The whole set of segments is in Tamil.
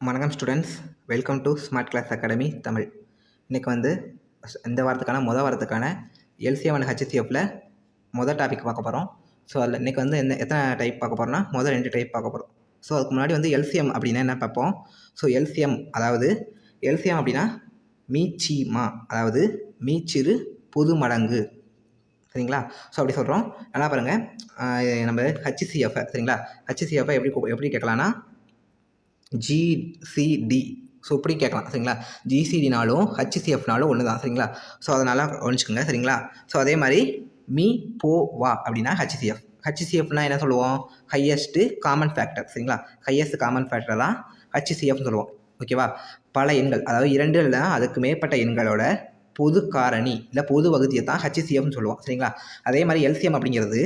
வணக்கம் students welcome to smart class academy Tamil. இன்றைக்கி வந்து இந்த வாரத்துக்கான மொதல் வாரத்துக்கான எல்சிஎம் அண்ட் ஹெச்சிஎஃப்பில் மொதல் டாபிக் பார்க்க போகிறோம் ஸோ அதில் இன்றைக்கி வந்து என்ன எத்தனை டைப் பார்க்க போகிறோம்னா மொதல் ரெண்டு டைப் பார்க்க போகிறோம் ஸோ அதுக்கு முன்னாடி வந்து எல்சிஎம் அப்படின்னா என்ன பார்ப்போம்? ஸோ எல்சிஎம் அதாவது எல்சிஎம் அப்படின்னா மீச்சிமா அதாவது மீச்சிறு புது மடங்கு சரிங்களா? ஸோ அப்படி சொல்கிறோம் நல்லா பாருங்கள் நம்ம ஹச்சிசிஎஃப்ஐ சரிங்களா? ஹச்சிசிஎஃப்ஐ எப்படி எப்படி கேட்கலான்னா ஜிசிடி ஸோ இப்படி கேட்கலாம் சரிங்களா? ஜிசிடினாலும் ஹச்சிசிஎஃப்னாலும் ஒன்று தான் சரிங்களா? ஸோ அதனால் கவனிச்சுக்கோங்க சரிங்களா? ஸோ அதே மாதிரி மீ போ வா அப்படின்னா ஹச்சிசிஎஃப் ஹச்சிசிஎஃப்னா என்ன சொல்லுவோம்? ஹையஸ்ட்டு காமன் ஃபேக்டர் சரிங்களா? ஹையஸ்ட் காமன் ஃபேக்டர் தான் ஹச்சிசிஎஃப்னு சொல்லுவோம். ஓகேவா பல எண்கள் அதாவது இரண்டு இல்லை அதுக்கு மேற்பட்ட எண்களோட பொது காரணி இல்லை பொது வகுதியை தான் ஹச்சிசிஎஃப்னு சொல்லுவோம் சரிங்களா? அதே மாதிரி எல்சிஎம் அப்படிங்கிறது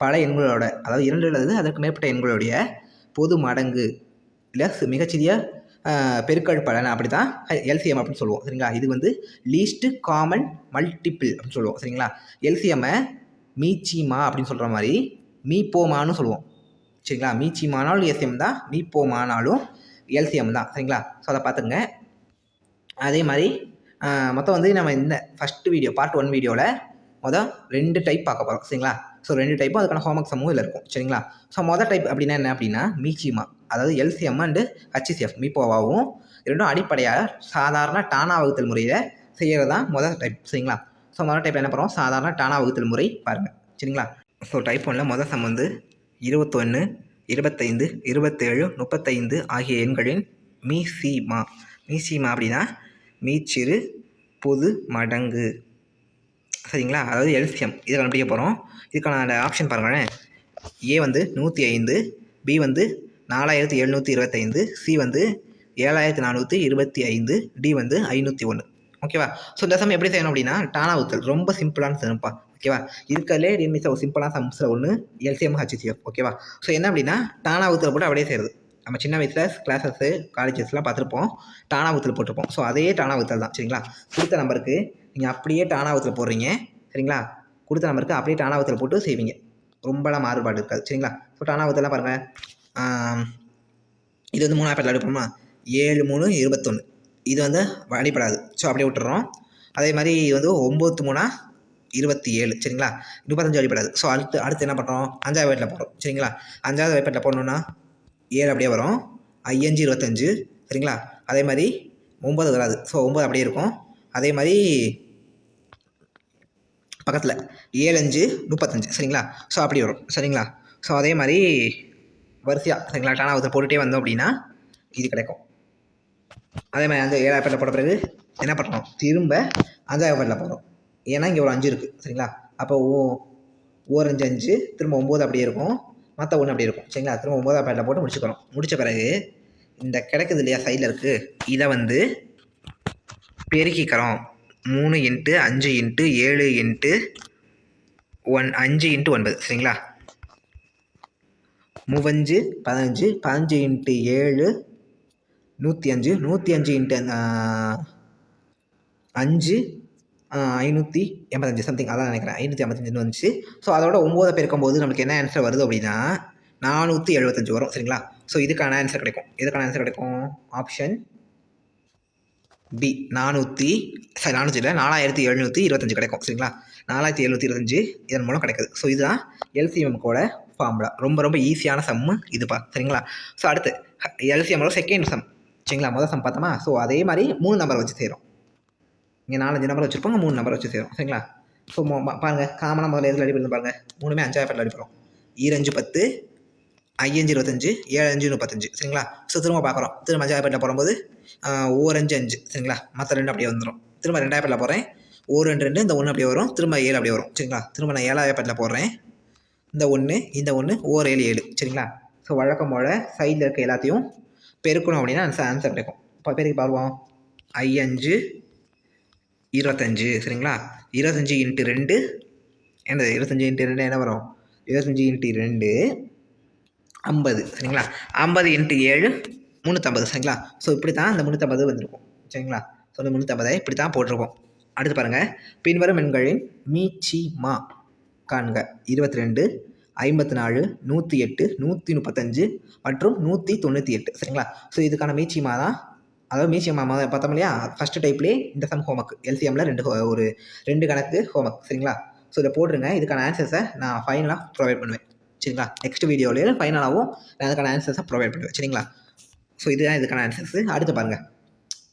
பல எண்களோட அதாவது இரண்டு அல்லது அதற்கு மேற்பட்ட எண்களுடைய பொது மடங்கு இல்லை மிகச்சிறிய ஆஹ், பெருக்கல் பலன் அப்படி தான் எல்சிஎம் அப்படின்னு சொல்லுவோம் சரிங்களா? இது வந்து லீஸ்ட்டு காமன் மல்டிப்பிள் அப்படின்னு சொல்லுவோம் சரிங்களா? எல்சிஎம்மை மீச்சிமா அப்படின்னு சொல்கிற மாதிரி மீப்போமான்னு சொல்லுவோம் சரிங்களா? மீச்சிமானாலும் எல்சிஎம் தான் மீப்போமானாலும் எல்சிஎம் தான் சரிங்களா? ஸோ அதை பார்த்துங்க அதே மாதிரி மொத்தம் வந்து நம்ம இந்த ஃபஸ்ட்டு வீடியோ பார்ட் ஒன் வீடியோவில் மொதல் ரெண்டு டைப் பார்க்க போகிறோம் சரிங்களா? ஸோ ரெண்டு டைப்பும் அதுக்கான ஹோம்ஒர்க் சம்மும் இதில் இருக்கும் சரிங்களா? ஸோ மொதல் டைப் அப்படின்னா என்ன அப்படின்னா மீச்சிமா அதாவது எல்சிஎம் அண்டு ஹச்சிசிஎஃப் மீப்போவாவும் இரண்டும் அடிப்படையாக சாதாரண டானா வகுத்தல் முறையில் செய்கிறது தான் முதல் டைப் சரிங்களா? ஸோ மொதல் டைப்பில் என்ன பண்ணுறோம் சாதாரண டானா வகுத்தல் முறை பாருங்கள் சரிங்களா? ஸோ டைப் ஒன்றில் முதல் சம் வந்து இருபத்தொன்று இருபத்தைந்து இருபத்தேழு முப்பத்தைந்து ஆகிய எண்களின் மீசிமா மீசிமா அப்படின்னா மீச்சிறு பொது மடங்கு. சரிங்களா? அதாவது எல்சிஎம். இதை கண்டுபிடிக்க போகிறோம் இதுக்கான ஆப்ஷன் பாருங்களேன். ஏ வந்து நூற்றி ஐந்து பி வந்து நாலாயிரத்தி எழுநூற்றி இருபத்தைந்து சி வந்து ஏழாயிரத்தி நானூற்றி இருபத்தி ஐந்து டி வந்து ஐநூற்றி ஒன்று ஓகேவா ஸோ இந்த சம் எப்படி செய்யணும் அப்படின்னா டானா ஊத்தல் ரொம்ப சிம்பிளான சம்ப்பா ஓகேவா இருக்கிறதுலே டிஎம்இஸ் ஒரு சிம்பிளான சம்ஸில் ஒன்று எல்சிஎம் ஹச்சிசிஎஃப் ஓகேவா ஸோ என்ன அப்படின்னா டானா ஊத்தல் போட்டு அப்படியே செய்கிறது நம்ம சின்ன வயசில் கிளாஸஸ்ஸு காலேஜஸ்லாம் பார்த்துருப்போம். டானா போட்டிருப்போம். ஸோ அதே டானாவத்தில் தான். சரிங்களா? கொடுத்த நம்பருக்கு நீங்கள் அப்படியே டானா போடுறீங்க. சரிங்களா? கொடுத்த நம்பருக்கு அப்படியே டானா போட்டு செய்வீங்க. ரொம்பலாம் மாறுபாடு இருக்காது. சரிங்களா? ஸோ டானா பாருங்கள் இது வந்து மூணாவது பேட்டில் எடுப்போமா? ஏழு மூணு இருபத்தொன்று இது வந்து அடிப்படாது ஸோ அப்படியே விட்டுறோம். அதே மாதிரி இது வந்து ஒம்பது மூணா இருபத்தி ஏழு சரிங்களா? முப்பத்தஞ்சு அடிப்படாது ஸோ அடுத்து அடுத்து என்ன பண்ணுறோம் அஞ்சாவது வேட்டில் போடுறோம். சரிங்களா? அஞ்சாவது வேட்டில் போடணுன்னா ஏழு அப்படியே வரும். ஐயஞ்சு இருபத்தஞ்சு. சரிங்களா? அதே மாதிரி ஒம்பது வராது. ஸோ ஒம்பது அப்படியே இருக்கும். அதே மாதிரி பக்கத்தில் ஏழஞ்சு முப்பத்தஞ்சு. சரிங்களா? ஸோ அப்படி வரும். சரிங்களா? ஸோ அதே மாதிரி வரிசையாக சரிங்களா? டானாவத்தை போட்டுகிட்டே வந்தோம் அப்படின்னா இது கிடைக்கும். அதே மாதிரி அந்த ஏழாயிரம் பேரில் போட்ட பிறகு என்ன பண்ணுறோம் திரும்ப அஞ்சாயிரம் பேரில் போகிறோம் ஏன்னா இங்கே ஒரு அஞ்சு இருக்குது சரிங்களா? அப்போ ஓ ஓர் அஞ்சு அஞ்சு. திரும்ப ஒம்பது அப்படியே இருக்கும். மற்ற ஒன்று அப்படி இருக்கும். சரிங்களா? திரும்ப ஒம்பதாயிரம் பேரில் போட்டு முடிச்சுக்கணும். முடித்த பிறகு இந்த கிடைக்குது இல்லையா சைடில் இருக்குது இதை வந்து பெருக்கிக்கிறோம். மூணு இன்ட்டு அஞ்சு இன்ட்டு ஏழு இன்ட்டு ஒன் அஞ்சு இன்ட்டு ஒன்பது. சரிங்களா? மூவஞ்சு பதினஞ்சு பதினஞ்சு இன்ட்டு ஏழு நூற்றி அஞ்சு நூற்றி அஞ்சு இன்ட்டு அஞ்சு ஐநூற்றி எண்பத்தஞ்சு சம்திங் அதான் நினைக்கிறேன். ஐநூற்றி ஐம்பத்தஞ்சுன்னு வந்துச்சு. ஸோ அதோட ஒம்போதை பெருக்கும்போது நம்மளுக்கு என்ன ஆன்சர் வருது அப்படின்னா நானூற்றி எழுபத்தஞ்சு வரும் சரிங்களா? ஸோ இதுக்கான ஆன்சர் கிடைக்கும். இதுக்கான ஆன்சர் கிடைக்கும்? ஆப்ஷன் பி நானூற்றி சாரி நானூற்றி இல்லை நாலாயிரத்தி எழுநூற்றி இருபத்தஞ்சு கிடைக்கும் சரிங்களா? நாலாயிரத்தி எழுநூற்றி இருபத்தஞ்சு இதன் மூலம் கிடைக்குது. ஸோ இதுதான் எல்சிஎம்கோட ஃபார்முலா ரொம்ப ரொம்ப ஈஸியான சம்மு இதுப்பா சரிங்களா? ஸோ அடுத்து எல்சிஎம்மோட செகண்ட் சம் சரிங்களா? முதல் சம் பார்த்தோமா? ஸோ அதே மாதிரி மூணு நம்பர் வச்சு செய்கிறோம் இங்கே நாலஞ்சு நம்பர் வச்சுருப்போங்க மூணு நம்பர் வச்சு செய்கிறோம் சரிங்களா? ஸோ பாருங்கள் காமனாக முதல்ல எதில் அடிப்படையில் பாருங்கள் மூணுமே அஞ்சாயிரம் பேரில் அடிப்படும் ஈரஞ்சு பத்து ஐயஞ்சு இருபத்தஞ்சு அஞ்சு முப்பத்தஞ்சு. சரிங்களா? ஸோ திரும்ப பார்க்குறோம். திரும்ப அஞ்சாயிரம் பேரில் போடும்போது ஓரஞ்சு அஞ்சு. சரிங்களா? மற்ற ரெண்டு அப்படியே வந்துடும் திரும்ப ரெண்டாயிரம் பேரில் போகிறேன் ஓ ரெண்டு ரெண்டு. இந்த ஒன்று அப்படியே வரும். திரும்ப ஏழு அப்படியே வரும். சரிங்களா? திரும்ப நான் ஏழாயிரம் பேரில் போடுறேன். இந்த ஒன்று இந்த ஒன்று ஓர் ஏழு ஏழு. சரிங்களா? ஸோ வழக்கம் போல் சைடில் இருக்க எல்லாத்தையும் பெருக்கணும் அப்படின்னா ஆன்சர் ஆன்சர் கிடைக்கும். இப்போ பெருக்கி பார்ப்போம் ஐயஞ்சு இருபத்தஞ்சு சரிங்களா? இருபத்தஞ்சி இன்ட்டு ரெண்டு என்னது இருபத்தஞ்சி இன்ட்டு ரெண்டு என்ன வரும்? இருபத்தஞ்சி இன்ட்டு ரெண்டு ஐம்பது சரிங்களா? ஐம்பது இன்ட்டு ஏழு முந்நூற்றம்பது சரிங்களா? ஸோ இப்படி தான் இந்த முந்நூற்றம்பது வந்திருக்கும் சரிங்களா? ஸோ அந்த முந்நூற்றம்பதை இப்படி தான் போட்டிருக்கோம். அடுத்து பாருங்கள் பின்வரும் எண்களின் மீச்சி மா காண்க. இருபத்தி ரெண்டு ஐம்பத்தி நாலு நூற்றி எட்டு நூற்றி முப்பத்தஞ்சு மற்றும் நூற்றி தொண்ணூற்றி எட்டு சரிங்களா? ஸோ இதுக்கான மீச்சியமா தான் அதாவது மியூசியம் மொத பார்த்தோம் இல்லையா? ஃபஸ்ட்டு டைப்லேயே இந்த சம் ஹோம்ஒர்க் எல்சிஎம்மில் ரெண்டு ஒரு ரெண்டு கணக்கு ஹோம்ஒர்க் சரிங்களா? ஸோ இதை போட்டுருங்க. இதுக்கான ஆன்சர்ஸை நான் ஃபைனலாக ப்ரொவைட் பண்ணுவேன். சரிங்களா? நெக்ஸ்ட் வீடியோலேயே ஃபைனலாகவும் நான் அதுக்கான ஆன்சர்ஸை ப்ரொவைட் பண்ணுவேன். சரிங்களா? ஸோ இதுதான் இதுக்கான ஆன்சர்ஸ் அடுத்து பாருங்கள்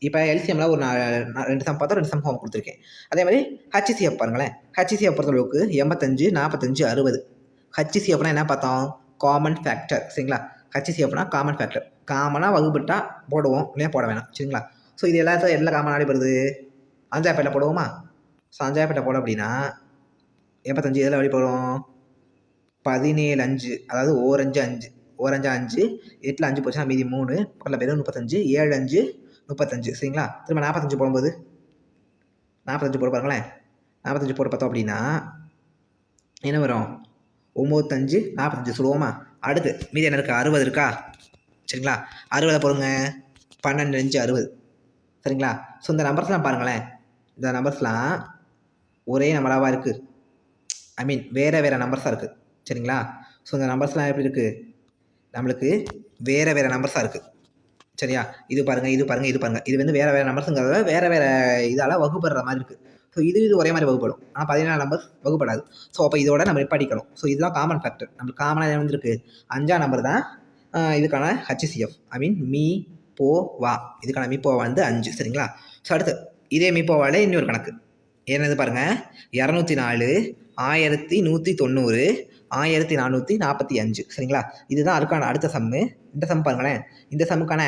இப்போ எல்சிஎம்மில் ஒரு நான் நான் ரெண்டு சம் பார்த்தோம் ரெண்டு சம் ஹோம் கொடுத்துருக்கேன். அதே மாதிரி ஹச்சிசிஎஃப் பாருங்களேன். ஹச்சிசிஎஃப் பொறுத்தளவுக்கு எண்பத்தஞ்சு நாற்பத்தஞ்சு அறுபது. ஹச்சிசிஎஃப்னா என்ன பார்த்தோம்? காமன் ஃபேக்டர் சரிங்களா? ஹச்சிசிஎஃப்னா காமன் ஃபேக்டர் காமனாக வகுப்பிட்டால் போடுவோம். இல்லையா? போட வேணாம். சரிங்களா? ஸோ இது எல்லாத்தையும் எல்லாம் காமனாக அடிப்படுது அஞ்சாப்பேட்டில் போடுவோமா? ஸோ அஞ்சாப்பேட்டில் போட அப்படின்னா எண்பத்தஞ்சு இதில் வழி பதினேழு அஞ்சு அதாவது ஓரஞ்சு அஞ்சு ஓரஞ்சு அஞ்சு எட்டில் அஞ்சு போச்சுன்னா மீதி மூணு பக்கத்தில் வெறும் முப்பத்தஞ்சு ஏழு அஞ்சு முப்பத்தஞ்சு. சரிங்களா? திரும்ப நாற்பத்தஞ்சு போடும்போது? நாற்பத்தஞ்சு போட பாருங்களேன். நாற்பத்தஞ்சு போட்டு பார்த்தோம் அப்படின்னா என்ன வரும்? ஒம்பத்தஞ்சு நாற்பத்தஞ்சு சொல்லுவோமா? அடுத்து மீதி என்ன இருக்கா? அறுபது இருக்கா? சரிங்களா? அறுபதை போடுங்க. பன்னெண்டு அஞ்சு அறுபது. சரிங்களா? ஸோ இந்த நம்பர்ஸ்லாம் பாருங்களேன். இந்த நம்பர்ஸ்லாம் ஒரே நம்பராக இருக்குது ஐ மீன் வேறு வேறு நம்பர்ஸாக இருக்குது சரிங்களா? ஸோ இந்த நம்பர்ஸ்லாம் எப்படி இருக்குது நம்மளுக்கு வேறு வேறு நம்பர்ஸாக இருக்குது சரியா? இது பாருங்கள் இது பாருங்கள் இது பாருங்கள் இது வந்து வேறு வேறு நம்பர்ஸுங்கிறத வேறு வேறு இதால் வகுப்படுற மாதிரி இருக்குது ஸோ இது இது ஒரே மாதிரி வகுப்படும். ஆனால் பதினேழு நம்பர் வகுப்படாது. ஸோ அப்போ இதோட நம்ம படிக்கணும் ஸோ இதுதான் காமன் ஃபேக்டர் நம்மளுக்கு காமனாக வந்துருக்கு? அஞ்சாம் நம்பர் தான் இதுக்கான ஹச்சிசிஎஃப் ஐ மீன் மீ போ வா. இதுக்கான மீ போவா வந்து அஞ்சு சரிங்களா? ஸோ அடுத்து இதே மீ போவாலே இன்னொரு கணக்கு. என்னது பாருங்கள் இரநூத்தி நாலு ஆயிரத்தி நூற்றி தொண்ணூறு ஆயிரத்தி நானூற்றி நாற்பத்தி அஞ்சு சரிங்களா? இதுதான் அதுக்கான அடுத்த சம்மு இந்த சம் பாருங்களேன். இந்த சம்முக்கான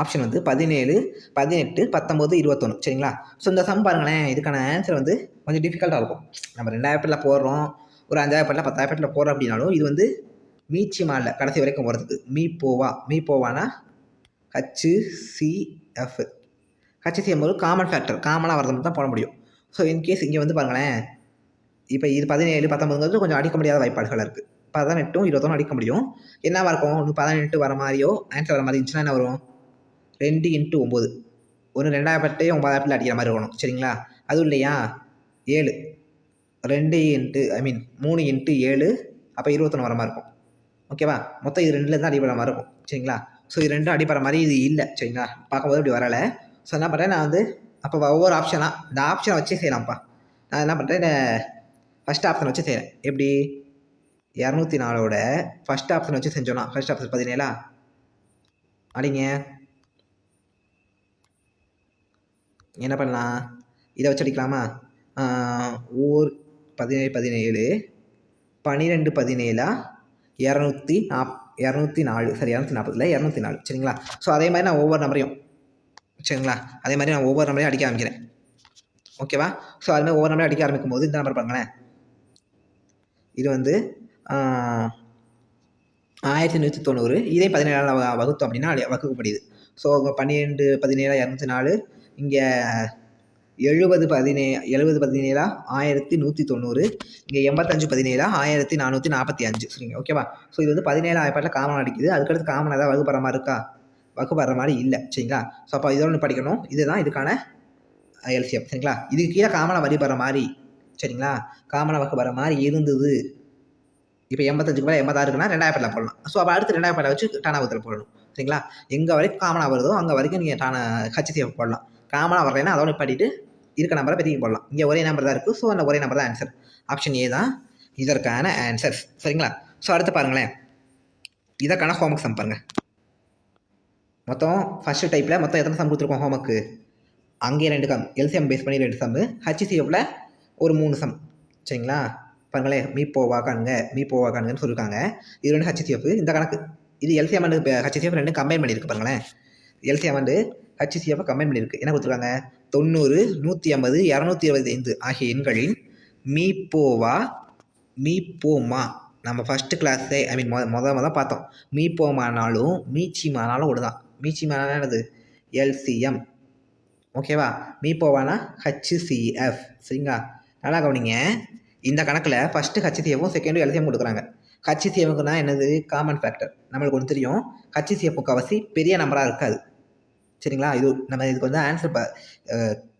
ஆப்ஷன் வந்து பதினேழு பதினெட்டு பத்தொம்போது இருபத்தொன்று சரிங்களா? ஸோ இந்த சம் பாருங்களேன் இதுக்கான ஆன்சர் வந்து கொஞ்சம் டிஃபிகல்ட்டாக இருக்கும். நம்ம ரெண்டாயிரம் பேரில் போடுறோம் ஒரு அஞ்சாயிரம் பேரில் பத்தாயிரம் பேரில் போடுறோம் அப்படின்னாலும் இது வந்து மீச்சி இல்லை கடைசி வரைக்கும் போகிறதுக்கு மீ போவா மீ போவானா? ஹச்சு சிஎஃப் ஹச்சிசிஎம் ஒரு காமன் ஃபேக்டர் காமனாக வரது மட்டும் தான் போட முடியும். ஸோ இன்கேஸ் இங்கே வந்து பாருங்களேன். இப்போ இது பதினேழு பத்தொம்பதுங்கிறது கொஞ்சம் அடிக்க முடியாத வாய்ப்பாடுகள் இருக்குது பதினெட்டும் இருபத்தொன்னு அடிக்க முடியும். என்னவா இருக்கும்? ஒன்று பதினெட்டு வர மாதிரியோ ஆன்சர் வர மாதிரி இருந்துச்சுன்னா என்ன வரும்? ரெண்டு இன்ட்டு ஒம்பது ஒன்று ரெண்டாயிரப்பட்டே ஒன்பதாயிரத்தில் அடிக்கிற மாதிரி இருக்கணும். சரிங்களா? அதுவும் இல்லையா? ஏழு. ரெண்டு இன்ட்டு ஐ மீன் மூணு இன்ட்டு ஏழு அப்போ இருபத்தொன்று வர மாதிரி இருக்கும். ஓகேவா மொத்தம் இது ரெண்டுல தான் அடிபடுற மாதிரி இருக்கும். சரிங்களா? ஸோ இது ரெண்டும் அடிபடுற மாதிரி இது இல்லை. சரிங்களா? பார்க்கும்போது இப்படி வரலை. ஸோ என்ன பண்ணுறேன் நான் வந்து அப்போ ஒவ்வொரு ஆப்ஷனாக இந்த ஆப்ஷனை வச்சு செய்யலாம்ப்பா. நான் என்ன பண்ணுறேன் ஃபஸ்ட் ஆப்ஷன் வச்சு செய்கிறேன் எப்படி? இரநூத்தி நாலோட ஃபஸ்ட் ஆப்ஷன் வச்சு செஞ்சோன்னா ஃபஸ்ட் ஆப்ஷன் பதினேழா? அடிங்க. என்ன பண்ணலாம்? இதை வச்சு அடிக்கலாமா? ஊர் பதினேழு பதினேழு பன்னிரெண்டு பதினேழா? இரநூத்தி நாப் இரநூத்தி நாலு சரி இரநூத்தி நாற்பதுல இரநூத்தி நாலு சரிங்களா? ஸோ அதே மாதிரி நான் ஒவ்வொரு நம்பரையும் சரிங்களா? அதே மாதிரி நான் ஒவ்வொரு நம்பரையும் அடிக்க ஆரம்பிக்கிறேன். ஓகேவா ஸோ அது மாதிரி ஒவ்வொரு நம்பரையும் அடிக்க ஆரம்பிக்கும் போது இந்த நம்பர் பாருங்களேன். இது வந்து ஆயிரத்தி நூற்றி தொண்ணூறு. இதே பதினேழாம் வ- வகுத்தோம் அப்படின்னா வகுக்கப்படுது. ஸோ பன்னிரெண்டு பதினேழு இரநூத்தி நாலு இங்கே எழுபது பதினே எழுபது பதினேழா? ஆயிரத்தி நூற்றி தொண்ணூறு இங்கே எண்பத்தஞ்சு பதினேழா? ஆயிரத்தி நானூற்றி நாற்பத்தி அஞ்சு. சரிங்க ஓகேவா ஸோ இது வந்து பதினேழு ஆயிரப்பாட்டில் காமன் அடிக்குது. அதுக்கடுத்து காமன் ஏதாவது வகுப்படுற மாதிரி இருக்கா? வகுப்படுற மாதிரி இல்லை. சரிங்களா? ஸோ அப்போ இதோட ஒன்று படிக்கணும். இதுதான் இதுக்கான எல்சிஎம் சரிங்களா? இதுக்கு கீழே காமனாக வழிபடுற மாதிரி. சரிங்களா? காமனாக வகுப்படுற மாதிரி இருந்தது. இப்போ எண்பத்தஞ்சுக்கு மேலே எண்பதாறு இருக்குன்னா ரெண்டாயிரத்தில் போடலாம். ஸோ அப்போ அடுத்து ரெண்டாயிரத்தில் வச்சு டானாபத்தில் போடணும். சரிங்களா? எங்கே வரைக்கும் காமனாக வருதோ அங்கே வரைக்கும் நீங்கள் டான ஹச்சிசிஎஃப் போடலாம். காமனாக வரலைன்னா அதோட படிட்டு இருக்க நம்பரை பெருக்கி போடலாம். இங்கே ஒரே நம்பர் தான் இருக்குது ஸோ அந்த ஒரே நம்பர் தான் ஆன்சர் ஆப்ஷன் ஏ தான் இதற்கான ஆன்சர் சரிங்களா? ஸோ அடுத்து பாருங்களேன். இதற்கான ஹோம்ஒர்க் சம் பாருங்கள் மொத்தம் ஃபஸ்ட்டு டைப்பில் மொத்தம் எத்தனை சம் கொடுத்துருக்கோம் ஹோம்ஒர்க்கு அங்கேயே ரெண்டு கம் எல்சிஎம் பேஸ் பண்ணி ரெண்டு சம்மு ஹச்சிசிஎஃப்ல ஒரு மூணு சம் சரிங்களா? பாருங்களேன். மீ போவா காணுங்க. மீ போவா காணுங்கன்னு சொல்லியிருக்காங்க இது ரெண்டு ஹச்சிசிஎஃப் இந்த கணக்கு. இது எல்சிஎம் அண்டு ஹச்சிசிஎஃப் ரெண்டு கம்பைன் பண்ணியிருக்கு பாருங்களேன். எல்சிஎம் வந்து ஹச்சிசிஎஃப் கமெண்ட் பண்ணியிருக்கு என்ன கொடுத்துருக்காங்க? தொண்ணூறு நூற்றி ஐம்பது இரநூத்தி இருபத்தி ஐந்து ஆகிய எண்களின் மீ போவா மீ போமா நம்ம ஃபஸ்ட்டு கிளாஸே ஐ மீன் மொத மொதல் மொதல் பார்த்தோம். மீ போமானாலும் மீச்சிமானாலும் ஒன்று தான் மீச்சிமானா என்னது? எல்சிஎம் ஓகேவா மீ போவானா ஹச்சிசிஎஃப் சரிங்களா? நல்லா கவனிங்க. இந்த கணக்கில் ஃபஸ்ட்டு ஹச்சிசிஎஃப்பும் செகண்டும் எல்சிஎம் கொடுக்குறாங்க. ஹச்சிசிஎஃப்னா என்னது? காமன் ஃபேக்டர் நம்மளுக்கு ஒன்று தெரியும். ஹச்சிசிஎஃப் முக்கால்வாசி பெரிய நம்பராக இருக்காது. சரிங்களா? இது நம்ம இதுக்கு வந்து ஆன்சர் ப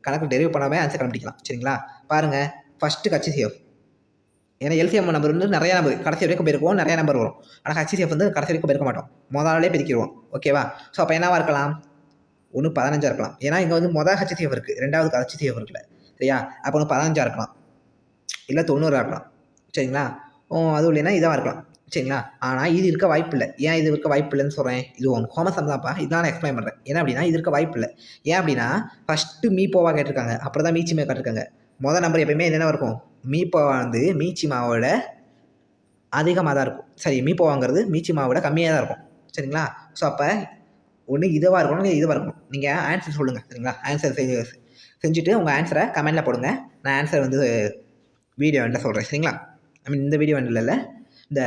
கணக்கு டெரிவ் பண்ணாமல் ஆன்சர் கண்டுபிடிக்கலாம். சரிங்களா? பாருங்கள் ஃபஸ்ட்டு ஹச்சிசிஎஃப் ஏன்னா எல்சிஎம் நம்பர் வந்து நிறைய நம்பர் கடைசி வரைக்கும் போயிருக்கோம் நிறைய நம்பர் வரும். ஆனால் ஹச்சிசிஎஃப் வந்து கடைசி வரைக்கும் போயிருக்க மாட்டோம். முதலாலே பெருக்கிடுவோம். ஓகேவா ஸோ அப்போ என்னவாக இருக்கலாம்? ஒன்று பதினஞ்சா இருக்கலாம். ஏன்னா இங்கே வந்து மொதல் ஹச்சிசிஎஃப் இருக்குது ரெண்டாவது ஹச்சிசிஎஃப் இருக்குல்ல. சரியா? அப்போ ஒன்று பதினஞ்சா இருக்கலாம். இல்லை தொண்ணூறாக இருக்கலாம். சரிங்களா? ஓ அதுவும் இல்லைன்னா இதாக இருக்கலாம். சரிங்களா? ஆனால் இது இருக்க வாய்ப்பு இல்லை ஏன் இது இருக்க வாய்ப்பு இல்லைன்னு சொல்கிறேன் இது உன் ஹோமசம் தான்ப்பா இதான் நான் எக்ஸ்பிளைன் பண்ணுறேன் ஏன்னா அப்படின்னா இது இருக்க வாய்ப்பு இல்லை ஏன் அப்படின்னா ஃபஸ்ட்டு மீப்போவா கேட்டிருக்காங்க. அப்புறம் தான் மீச்சிமே கேட்டிருக்காங்க. மொதல் நம்பர் எப்பயுமே என்னென்ன இருக்கும்? மீப்போவா வந்து மீச்சி மாவோட அதிகமாக தான் இருக்கும். சரி மீப்போவாங்கிறது மீச்சி மாவோட கம்மியாக தான் இருக்கும். சரிங்களா? ஸோ அப்போ ஒன்று இதுவாக இருக்கணும் இல்லை இதுவாக இருக்கணும்? நீங்கள் ஆன்சர் சொல்லுங்கள் சரிங்களா? ஆன்சர் செஞ்சு செஞ்சுட்டு உங்கள் ஆன்சரை கமெண்டில் போடுங்க. நான் ஆன்சர் வந்து வீடியோ எண்டில் சொல்கிறேன் சரிங்களா? ஐ மீன் இந்த வீடியோ எண்டில் இல்லை இந்த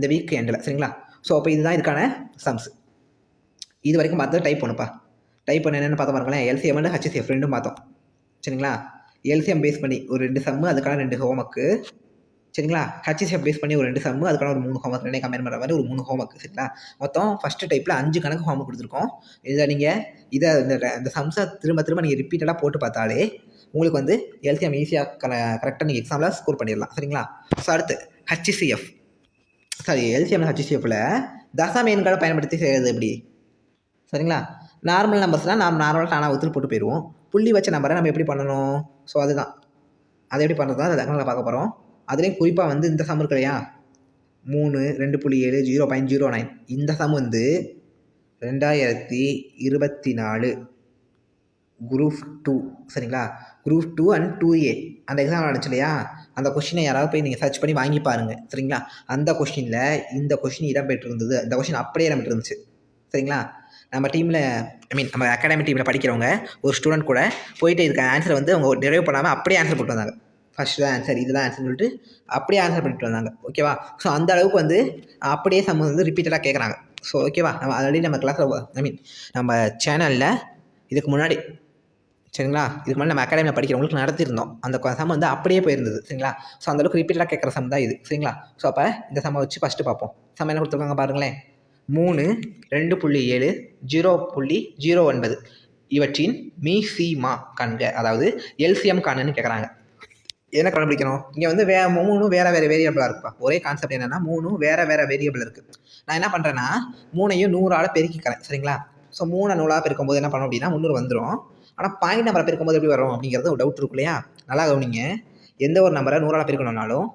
இந்த வீக் எண்டில் சரிங்களா? ஸோ அப்போ இதுதான் இதுக்கான சம்ஸ் இது வரைக்கும் பார்த்து டைப் பண்ணுப்பா டைப் பண்ண என்னென்னு பார்த்தா பாருங்களேன். எல்சிஎம் அண்ட் ஹச்சிசிஎஃப் ரெண்டும் பார்த்தோம். சரிங்களா? எல்சிஎம் பேஸ் பண்ணி ஒரு ரெண்டு சம்மு அதுக்கான ரெண்டு ஹோம்ஒர்க்கு சரிங்களா? ஹச்சிசிஎஃப் பேஸ் பண்ணி ஒரு ரெண்டு சம்மு அதுக்கான ஒரு மூணு ஹோம்ஒர்க் ரெண்டே கம்பேர் பண்ணுற மாதிரி ஒரு மூணு ஹோம்ஒர்க் சரிங்களா? மொத்தம் ஃபஸ்ட்டு டைப்பில் அஞ்சு கணக்கு ஹோம்ஒர்க் கொடுத்துருக்கோம். இதை நீங்கள் இதை இந்த இந்த சம்ஸை திரும்ப திரும்ப நீங்கள் ரிப்பீட்டடாக போட்டு பார்த்தாலே உங்களுக்கு வந்து எல்சிஎம் ஈஸியாக கரெக்டாக நீங்கள் எக்ஸாமில் ஸ்கோர் பண்ணிடலாம். சரிங்களா? ஸோ அடுத்து ஹச்சிசிஎஃப் சாரி எல்சிஎம் ஷேப்பில் தசம எண்களை பயன்படுத்தி செய்கிறது எப்படி? சரிங்களா? நார்மல் நம்பர்ஸ்லாம் நாம் நார்மலாக தானாக ஒத்துல் போட்டு போயிடுவோம். புள்ளி வச்ச நம்பரை நம்ம எப்படி பண்ணணும்? ஸோ அதுதான். அதை எப்படி பண்ணுறது தான் அதை பார்க்க போகிறோம் அதுலேயும் குறிப்பாக வந்து இந்த சம் இருக்கு இல்லையா? மூணு ரெண்டு புள்ளி ஏழு ஜீரோ பாயிண்ட் ஜீரோ நைன் இந்த சம் வந்து ரெண்டாயிரத்தி இருபத்தி நாலு. குரூப் டூ சரிங்களா? Group two and two A அந்த எக்ஸாம் நடந்துச்சு இல்லையா அந்த கொஷினை யாராவது போய் நீங்கள் சர்ச் பண்ணி வாங்கி பாருங்கள் சரிங்களா? அந்த கொஷினில் இந்த கொஷின் இடம்பெற்றிருந்தது. அந்த கொஷின் அப்படியே இடம்பெற்று இருந்துச்சு சரிங்களா? நம்ம டீமில் ஐ மீன் நம்ம அகாடமி டீமில் படிக்கிறவங்க ஒரு ஸ்டூடெண்ட் கூட போயிட்டு இதுக்கு ஆன்சர் வந்து அவங்க டெரைவ் பண்ணாமல் அப்படியே ஆன்சர் போட்டு வந்தாங்க. ஃபஸ்ட்டு தான் ஆன்சர் இதுதான் ஆன்சர்னு சொல்லிட்டு அப்படியே ஆன்சர் பண்ணிட்டு வந்தாங்க ஓகேவா ஸோ அந்த அளவுக்கு வந்து அப்படியே சம் வந்து ரிப்பீட்டடாக கேட்குறாங்க ஸோ ஓகேவா நம்ம ஆல்ரெடி நம்ம கிளாஸில் ஐ மீன் நம்ம சேனலில் இதுக்கு முன்னாடி சரிங்களா? இதுக்கு முன்னாடி நம்ம அகாடமியில் படிக்கிறவங்களுக்கு நடத்தியிருந்தோம். அந்த சம் வந்து அப்படியே போயிருந்தது. சரிங்களா? ஸோ அந்தளவுக்கு ரிப்பீட்டடாக கேட்குற சம் தான் இது. சரிங்களா? ஸோ அப்போ இந்த சம்மை வச்சு ஃபஸ்ட்டு பார்ப்போம். சம் என்ன கொடுத்துருக்காங்க பாருங்களேன். மூணு ரெண்டு புள்ளி ஏழு ஜீரோ புள்ளி ஜீரோ ஒன்பது. இவற்றின் மீ சி மா காண்க அதாவது எல்சிஎம் காணுன்னு கேட்குறாங்க. என்ன கண்டுபிடிக்கணும்? இங்கே வந்து வே மூணும் வேறு வேறு வேரியபிளாக இருக்குப்பா. ஒரே கான்செப்ட் என்னென்னா மூணும் வேறு வேறு வேரியபிள் இருக்குது நான் என்ன பண்ணுறேன்னா மூணையும் நூறால் பெருக்கிக்கிறேன். சரிங்களா? ஸோ மூணை நூலாக பெருக்கும்போது என்ன பண்ணோம் அப்படின்னா முந்நூறு வந்துடும் ஆனால் பாயிண்ட் நம்பரை பெருக்கும்போது எப்படி வரும் அப்படிங்கிறது ஒரு டவுட் இருக்கும் இல்லையா? நல்லா கவனிங்க. எந்த ஒரு நம்பரை நூறால் பெருக்கணும்னாலும்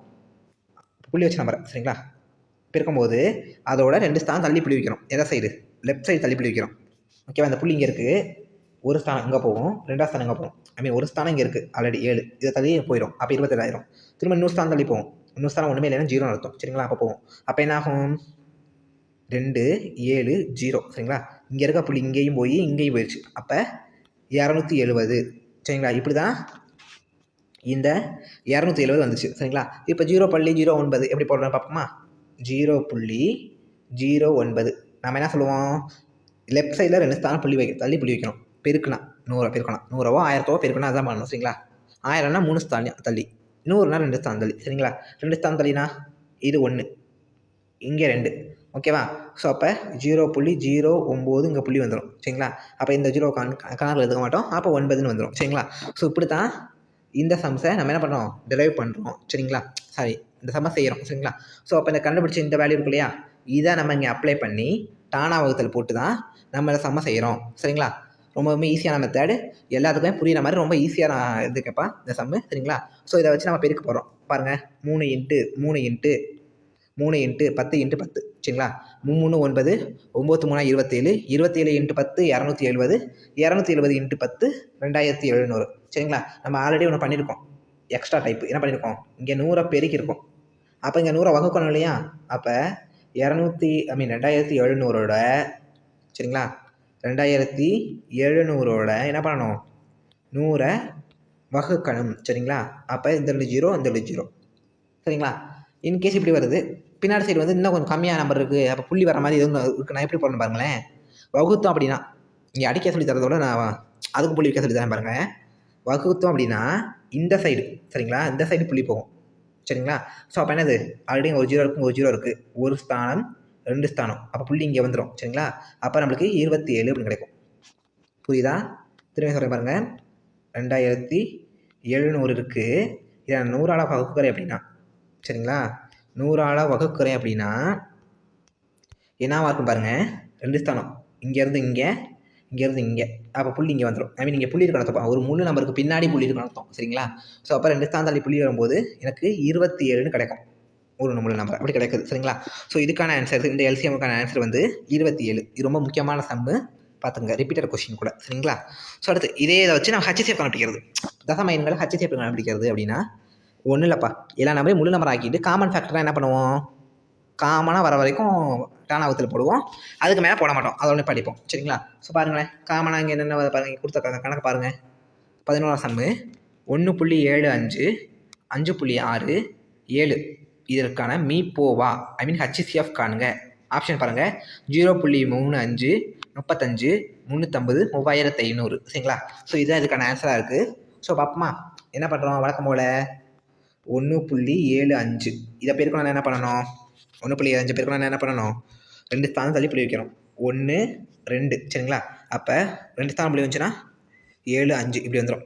புள்ளி வச்ச நம்பரை சரிங்களா? பெருக்கும்போது அதோட ரெண்டு ஸ்தானம் தள்ளி புள்ளி வைக்கிறோம் எதை சைடு லெஃப்ட் சைடு தள்ளி புள்ளி வைக்கிறோம் ஓகேவா அந்த புள்ளி இங்கே இருக்குது ஒரு ஸ்தானம் இங்கே போகும். ரெண்டாவது ஸ்தானம் இங்கே போகும். ஐ மீன் ஒரு ஸ்தானம் இங்கே இருக்குது ஆல்ரெடி ஏழு. இதை தள்ளி போயிடும் அப்போ இருபத்தேழாயிரம். திரும்ப இன்னொரு ஸ்தானம் தள்ளி போகும். இன்னொரு ஸ்தானம் ஒன்றுமே இல்லைன்னா ஜீரோ நடத்தும் சரிங்களா? அப்போ போகும். அப்போ என்ன ஆகும்? ரெண்டு ஏழு ஜீரோ. சரிங்களா? இங்கே இருக்க புள்ளி இங்கேயும் போய் இங்கேயும் போயிடுச்சு அப்போ இரநூத்தி எழுபது சரிங்களா? இப்படி தான் இந்த இரநூத்தி எழுபது வந்துச்சு. சரிங்களா? இப்போ ஜீரோ புள்ளி ஜீரோ ஒன்பது எப்படி போடுறோம் பார்ப்போமா? ஜீரோ புள்ளி ஜீரோ ஒன்பது. நம்ம என்ன சொல்லுவோம்? லெஃப்ட் சைடில் ரெண்டு ஸ்தானம் புள்ளி வைக்க தள்ளி புள்ளி வைக்கணும். பெருக்கணும் நூறு பெருக்கணும். நூறுவோ ஆயிரத்தோ பெருக்கணும் அதான் பண்ணணும். சரிங்களா? ஆயிரம்னா மூணு ஸ்தானம் தள்ளி. நூறுனா ரெண்டு ஸ்தானம் தள்ளி. சரிங்களா? ரெண்டு ஸ்தானம் தள்ளினா இது ஒன்று இங்கே ரெண்டு. ஓகேவா? ஸோ அப்போ ஜீரோ புள்ளி ஜீரோ ஒம்பது இங்கே புள்ளி வந்துடும் சரிங்களா? அப்போ இந்த ஜீரோ கான் கணக்கில் எடுக்க மாட்டோம். அப்போ ஒன்பதுன்னு வந்துடும் சரிங்களா? ஸோ இப்படி தான் இந்த சம்ஸை நம்ம என்ன பண்ணுறோம் டிரைவ் பண்ணுறோம் சரிங்களா? சாரி இந்த சம்மை செய்கிறோம் சரிங்களா? ஸோ அப்போ இந்த கண்டுபிடிச்ச இந்த வேல்யூ இருக்கு இல்லையா? இதை நம்ம இங்கே அப்ளை பண்ணி டானா வகுத்தல் போட்டு தான் நம்ம இந்த சம்மை செய்கிறோம் சரிங்களா? ரொம்பவுமே ஈஸியான மெத்தேடு எல்லாத்துக்குமே புரியுற மாதிரி ரொம்ப ஈஸியாக நான் இது கேட்பா இந்த சம்மு சரிங்களா? ஸோ இதை வச்சு நம்ம பெருக்க போகிறோம் பாருங்கள் மூணு இன்ட்டு மூணு இன்ட்டு மூணு இன்ட்டு பத்து இன்ட்டு பத்து சரிங்களா? மூணு ஒன்பது ஒம்பத்து மூணா இருபத்தேழு இருபத்தேழு இன்ட்டு பத்து இரநூத்தி எழுபது இரநூத்தி எழுபது இன்ட்டு பத்து ரெண்டாயிரத்தி எழுநூறு சரிங்களா? நம்ம ஆல்ரெடி ஒன்று பண்ணியிருக்கோம் எக்ஸ்ட்ரா டைப் என்ன பண்ணியிருக்கோம் இங்கே நூறை பெருக்கியிருக்கோம் அப்போ இங்கே நூறை வகுக்கணும் இல்லையா? அப்போ இரநூத்தி ஐ மீன் ரெண்டாயிரத்தி எழுநூறோட சரிங்களா? ரெண்டாயிரத்தி எழுநூறோட என்ன பண்ணணும்? நூறை வகுக்கணும் சரிங்களா? அப்போ இந்த ரெண்டு ஜீரோ இந்த ரெண்டு ஜீரோ சரிங்களா? இன்கேஸ் இப்படி வருது பின்னாடி சைடு வந்து இன்னும் கொஞ்சம் கம்மியாக நம்பர் இருக்குது அப்போ புள்ளி வர மாதிரி எதுவும் இருக்குது நான் எப்படி போடணும் பாருங்களேன். வகுத்தோம் அப்படின்னா இங்கே அடிக்க சொல்லி தரதோட நான் அதுக்கு புள்ளி வைக்க சொல்லி தரேன் பாருங்கள் வகுத்தோம் அப்படின்னா இந்த சைடு சரிங்களா? இந்த சைடு புள்ளி போகும். சரிங்களா? ஸோ அப்போ என்னது? ஆல்ரெடி ஒரு ஜீரோ இருக்கும் ஒரு ஜீரோ இருக்குது ஒரு ஸ்தானம் ரெண்டு ஸ்தானம். அப்போ புள்ளி இங்கே வந்துடும் சரிங்களா? அப்போ நம்மளுக்கு இருபத்தி ஏழு அப்படின்னு கிடைக்கும். புரியுதா? திரும்பி சொல்கிறேன் பாருங்கள் ரெண்டாயிரத்தி எழுநூறு இருக்குது இதை நான் நூறால் வகுக்கிறேன் அப்படின்னா சரிங்களா? நூறால் வகுக்கிறேன் அப்படின்னா என்னவாக இருக்கும் பாருங்கள் ரெண்டு ஸ்தானம். இங்கேருந்து இங்கே இங்கேருந்து இங்கே. அப்போ புள்ளி இங்கே வந்துடும் ஐ மீன் இங்கே புள்ளி இருக்கணும் அர்த்தம். ஒரு முழு நம்பருக்கு பின்னாடி புள்ளி இருக்கணும் அர்த்தம். சரிங்களா? ஸோ அப்போ ரெண்டு ஸ்தானம் தள்ளி புள்ளி வரும்போது எனக்கு இருபத்தி ஏழுன்னு கிடைக்கும். ஒரு முழு நம்பர் அப்படி கிடைக்குது. சரிங்களா? ஸோ இதுக்கான ஆன்சர் இந்த எல்சிஎம்முக்கான ஆன்சர் வந்து இருபத்தி ஏழு இது ரொம்ப முக்கியமான சம்பு பார்த்துங்க. ரிப்பீட்டட் கொஸ்டின் கூட. சரிங்களா? ஸோ அடுத்து இதே இதை வச்சு நம்ம ஹச்சிசிஎஃப் கண்டுபிடிக்கிறது. தசம எண்களை ஹச்சிசிஎஃப் கண்டுபிடிக்கிறது அப்படின்னா ஒன்றும் இல்லைப்பா. எல்லா நம்பரையும் முழு நம்பர் ஆக்கிட்டு காமன் ஃபேக்டராக என்ன பண்ணுவோம்? காமனாக வர வரைக்கும் டானாவத்தில் போடுவோம். அதுக்கு மேலே போட மாட்டோம். அதோடய படிப்போம் சரிங்களா? ஸோ பாருங்களேன். காமனாக இங்கே என்னென்ன பாருங்கள் பாருங்க கொடுத்த கணக்கு பாருங்கள் பதினோராம் சம்மு ஒன்று புள்ளி ஏழு அஞ்சு அஞ்சு புள்ளி ஆறு ஏழு. இதற்கான மீ போவா ஐ மீன் ஹச்சிசிஎஃப் காணுங்க. ஆப்ஷன் பாருங்கள் ஜீரோ புள்ளி மூணு அஞ்சு முப்பத்தஞ்சு முந்நூற்றம்பது மூவாயிரத்து ஐநூறு. சரிங்களா? ஸோ இதுதான் இதுக்கான ஆன்சராக இருக்குது ஸோ பாப்பமா. என்ன பண்ணுறோம் வழக்கம் போல். ஒன்று புள்ளி ஏழு அஞ்சு. இதை பேருக்கு நான் என்ன பண்ணணும்? ஒன்று புள்ளி ஏழு அஞ்சு பேருக்கு நான் என்ன பண்ணணும்? ரெண்டு ஸ்தானம் தள்ளி புள்ளி வைக்கணும். ஒன்று ரெண்டு. சரிங்களா? அப்போ ரெண்டு ஸ்தானம் புள்ளி வந்துச்சுன்னா ஏழு அஞ்சு. இப்படி வந்துடும்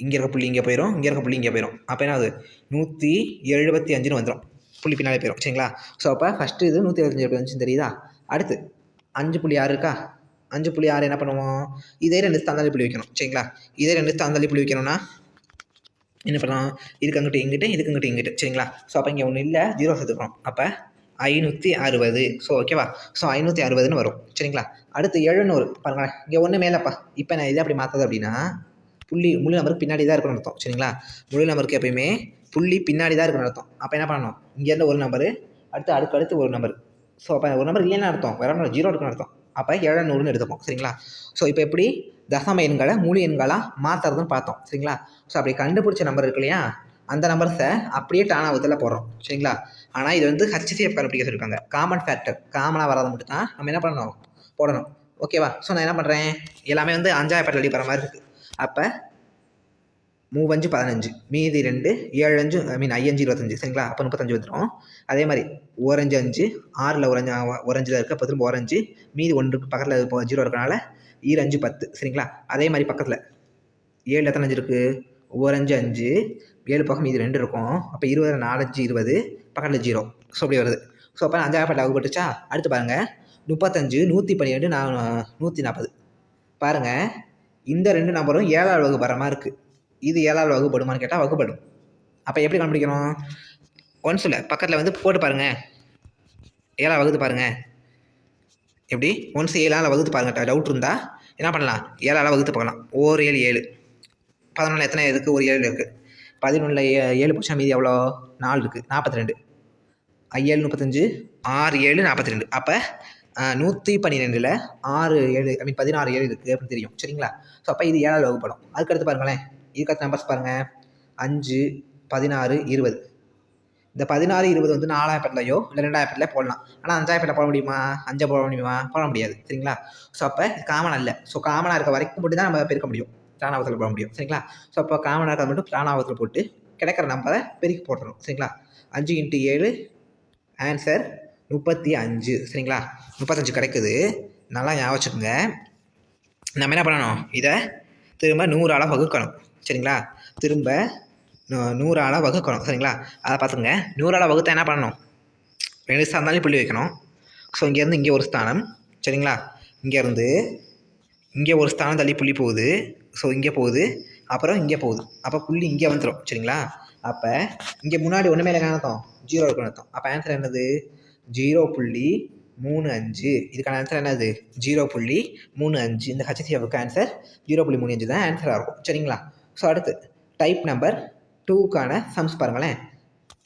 இங்கே இருக்க புள்ளி இங்கே போயிடும் இங்கே இருக்க புள்ளி இங்கே போயிடும் அப்போ என்ன ஆகுது நூற்றி எழுபத்தி அஞ்சுன்னு வந்துடும் புள்ளி பின்னாலே போயிடும் சரிங்களா? ஸோ அப்போ ஃபஸ்ட்டு இது நூற்றி எழுபத்தஞ்சு எப்படி வந்துச்சுன்னு தெரியுதா? அடுத்து அஞ்சு புள்ளி ஆறு இருக்கா? அஞ்சு புள்ளி ஆறு என்ன பண்ணுவோம்? இதே ரெண்டு ஸ்தானம் தள்ளி புள்ளி வைக்கணும். சரிங்களா? இதே ரெண்டு ஸ்தானம் தள்ளி புள்ளி வைக்கணும்னா என்ன பண்ணலாம்? இதுக்கு அங்கிட்டு இங்கிட்டு இதுக்கு இங்கிட்டு இங்கிட்டு சரிங்களா? ஸோ அப்போ இங்கே ஒன்றும் இல்லை ஜீரோ சேர்த்துக்கிறோம். அப்போ ஐநூற்றி அறுபது. ஸோ ஓகேவா ஸோ ஐநூற்றி அறுபதுன்னு வரும். சரிங்களா? அடுத்து எழுநூறு. பாருங்களேன். இங்கே ஒன்று மேலேப்பா. இப்போ நான் இதை அப்படி மாற்றுறது அப்படின்னா புள்ளி முழு நம்பருக்கு பின்னாடி தான் இருக்கணும் அர்த்தம். சரிங்களா? முழு நம்பருக்கு எப்பயுமே புள்ளி பின்னாடி தான் இருக்கணும் அர்த்தம். அப்போ என்ன பண்ணணும்? இங்கேருந்து ஒரு நம்பரு அடுத்து அடுத்து அடுத்து ஒரு நம்பர். ஸோ அப்போ ஒரு நம்பர் இல்லைன்னு அர்த்தம். வேற ஜீரோ இருக்குன்னு அர்த்தம். அப்போ எழுநூறுன்னு எடுத்துப்போம். சரிங்களா? ஸோ இப்போ எப்படி? தசம எண்களை முழு எண்களாக மாற்றுறதுன்னு பார்த்தோம். சரிங்களா? ஸோ அப்படி கண்டுபிடிச்ச நம்பர் இருக்கு இல்லையா? அந்த நம்பர்ஸை அப்படியே டானாவத்தில் போடுறோம். சரிங்களா? ஆனால் இது வந்து ஹச்சிசிஎஃப் கண்டுபிடிக்க சொல்லியிருக்காங்க காமன் ஃபேக்டர் காமனாக வராத மட்டும் தான் நம்ம என்ன பண்ணணும்? போடணும். ஓகேவா ஸோ நான் என்ன பண்ணுறேன் எல்லாமே வந்து அஞ்சாயிரம் பேர் வெளியே போகிற மாதிரி இருக்குது அப்போ மூவஞ்சு பதினஞ்சு மீதி ரெண்டு ஏழு அஞ்சு ஐ மீன் ஐயஞ்சு இருபத்தஞ்சு. சரிங்களா? அப்போ முப்பத்தஞ்சு வந்துடும் அதே மாதிரி ஓரஞ்சு அஞ்சு ஆறில் ஓரஞ்சு ஓரஞ்சில் இருக்குது அப்போ திரும்ப ஓரஞ்சு மீதி ஒன்றுக்கு பக்கத்தில் ஜீரோ இருக்கனால ஈரஞ்சு பத்து சரிங்களா? அதே மாதிரி பக்கத்தில். ஏழு எத்தனை அஞ்சு இருக்குது ஒவ்வொரு அஞ்சு அஞ்சு. ஏழு பக்கம் இது ரெண்டு இருக்கும். அப்போ இருபது நாலஞ்சு இருபது. பக்கத்தில் ஜீரோ. ஸோ அப்படி வருது. ஸோ அப்போ அஞ்சாயிரம் பாட்டு வகுப்பட்டுச்சா அடுத்து பாருங்கள் முப்பத்தஞ்சு நூற்றி பன்னிரெண்டு நான் நூற்றி நாற்பது பாருங்கள் இந்த ரெண்டு நம்பரும் ஏழாவது வகுப்பு வர மாதிரி இருக்குது இது ஏழாவது வகுப்படுமான்னு கேட்டால் வகுப்படும். அப்போ எப்படி கண்டுபிடிக்கணும்? ஒன்ஸ் இல்லை பக்கத்தில் வந்து போட்டு பாருங்கள் ஏழாவது வகுத்து பாருங்கள் எப்படி? ஒன்ஸ் ஏழால் வகுத்து பாருங்க டவுட் இருந்தால் என்ன பண்ணலாம்? ஏழால் வகுத்து பார்க்கலாம். ஓர் ஏழு ஏழு. பதினொன்றில் எத்தனை இருக்குது ஒரு ஏழு இருக்குது பதினொன்றில் ஏ ஏழு பட்சம் மீதி எவ்வளோ? நாலு இருக்குது நாற்பத்தி ரெண்டு ஏழு முப்பத்தஞ்சு ஆறு ஏழு நாற்பத்தி ரெண்டு அப்போ நூற்றி பன்னிரெண்டில் ஆறு ஏழு ஐ மீன் பதினாறு ஏழு இருக்குது அப்படின்னு தெரியும். சரிங்களா? ஸோ அப்போ இது ஏழாவது வகுப்படும். அதுக்கடுத்து பாருங்களேன். இதுக்கடுத்து நம்பர்ஸ் பாருங்கள் அஞ்சு பதினாறு இருபது. இந்த பதினாறு இருபது வந்து நாலாயிரம் பேர்லையோ இல்லை ரெண்டாயிரம் பேர்ல போடலாம். ஆனால் அஞ்சாயிரம் பேரில் போட முடியுமா? அஞ்சா போட முடியுமா? போட முடியாது. சரிங்களா? ஸோ அப்போ காமன் இல்லை ஸோ காமனாக இருக்க வரைக்கும் மட்டும் தான் நம்ம பெருக்க முடியும். பிராணாபத்தில் போட முடியும். சரிங்களா? ஸோ அப்போ காமனாக இருக்கிறது மட்டும் பிராணாபத்தில் போட்டு கிடைக்கிற நம்பரை பெருக்கி போட்டுறோம் சரிங்களா? அஞ்சு இன்ட்டு ஏழு ஆன்சர் முப்பத்தி அஞ்சு. சரிங்களா? முப்பத்தஞ்சு கிடைக்குது. நல்லா ஞாபகம் வச்சுக்கோங்க. நம்ம என்ன பண்ணணும்? இதை திரும்ப நூறால் வகுக்கணும். சரிங்களா? திரும்ப நூறு நூறால் வகுக்கணும். சரிங்களா? அதை பார்த்துங்க நூறால் வகுத்தா என்ன பண்ணணும்? ரெண்டு ஸ்தானம் புள்ளி வைக்கணும். ஸோ இங்கேருந்து இங்கே ஒரு ஸ்தானம். சரிங்களா? இங்கேருந்து இங்கே ஒரு ஸ்தானம் தள்ளி புள்ளி போகுது. ஸோ இங்கே போகுது. அப்புறம் இங்கே போகுது. அப்போ புள்ளி இங்கே வந்துடும் சரிங்களா? அப்போ இங்கே முன்னாடி ஒன்றுமே இல்லை அர்த்தம்? ஜீரோ இருக்குன்னு அர்த்தம். அப்போ ஆன்சர் என்னது? ஜீரோ புள்ளி மூணு அஞ்சு. இதுக்கான ஆன்சர் என்னது? ஜீரோ புள்ளி மூணு அஞ்சு. இந்த ஹச்சிசிஎஃப்க்கு ஆன்சர் ஜீரோ புள்ளி மூணு அஞ்சு தான் ஆன்சராக இருக்கும். சரிங்களா? ஸோ அடுத்து டைப் நம்பர் டூக்கான சம்ஸ் பாருங்களேன்.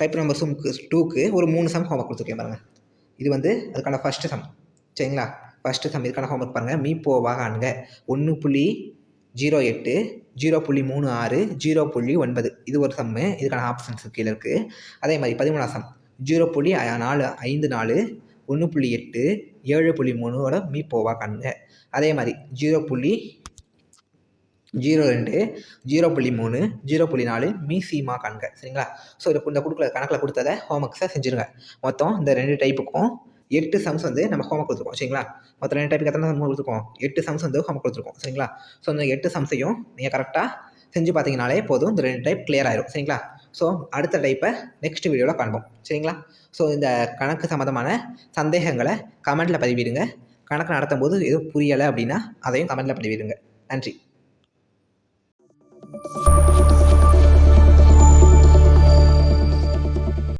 டைப் நம்பர் சும்க்கு டூக்கு ஒரு மூணு சம் ஹோம்ஒர்க் கொடுத்துருக்கேன் பாருங்கள் இது வந்து அதுக்கான ஃபஸ்ட்டு சம் சரிங்களா? ஃபஸ்ட்டு சம் இதுக்கான ஹோம்ஒர்க் பாருங்கள் மீ போவாக அணுங்க ஒன்று புள்ளி ஜீரோ எட்டு ஜீரோ புள்ளி மூணு ஆறு ஜீரோ புள்ளி ஒன்பது. இது ஒரு சம்மு இதுக்கான ஆப்ஷன்ஸ் கீழே இருக்குது அதே மாதிரி பதிமூணாம் சம் ஜீரோ புள்ளி நாலு ஐந்து நாலு ஒன்று புள்ளி எட்டு ஏழு புள்ளி மூணோட மீ போவா காணுங்க அதே மாதிரி ஜீரோ புள்ளி ஜீரோ ரெண்டு ஜீரோ புள்ளி மூணு ஜீரோ புள்ளி நாலு மீ சீமா காண்க சரிங்களா? ஸோ இதை இந்த கொடுக்கல கணக்கில் கொடுத்ததை ஹோம்ஒர்க்ஸை செஞ்சுருங்க. மொத்தம் இந்த ரெண்டு டைப்புக்கும் எட்டு சம்ஸ் வந்து நம்ம ஹோம் கொடுத்துருக்கோம். சரிங்களா? மொத்தம் ரெண்டு டைப்புக்கு எத்தனை சம் கொடுத்துருக்கோம்? எட்டு சம்ஸ் வந்து ஹோம் கொடுத்துருக்கோம். சரிங்களா? ஸோ இந்த எட்டு சம்ஸையும் நீங்கள் கரெக்டாக செஞ்சு பார்த்தீங்கனாலே போதும். இந்த ரெண்டு டைப் கிளியர் ஆயிரும். சரிங்களா? ஸோ அடுத்த டைப்பை நெக்ஸ்ட் வீடியோவில் காண்போம். சரிங்களா? ஸோ இந்த கணக்கு சம்மந்தமான சந்தேகங்களை கமெண்ட்டில் பதிவிடுங்க. கணக்கு நடத்தும் போது எதுவும் புரியலை அப்படின்னா அதையும் கமெண்ட்டில் பதிவிடுங்க. நன்றி. Thank you.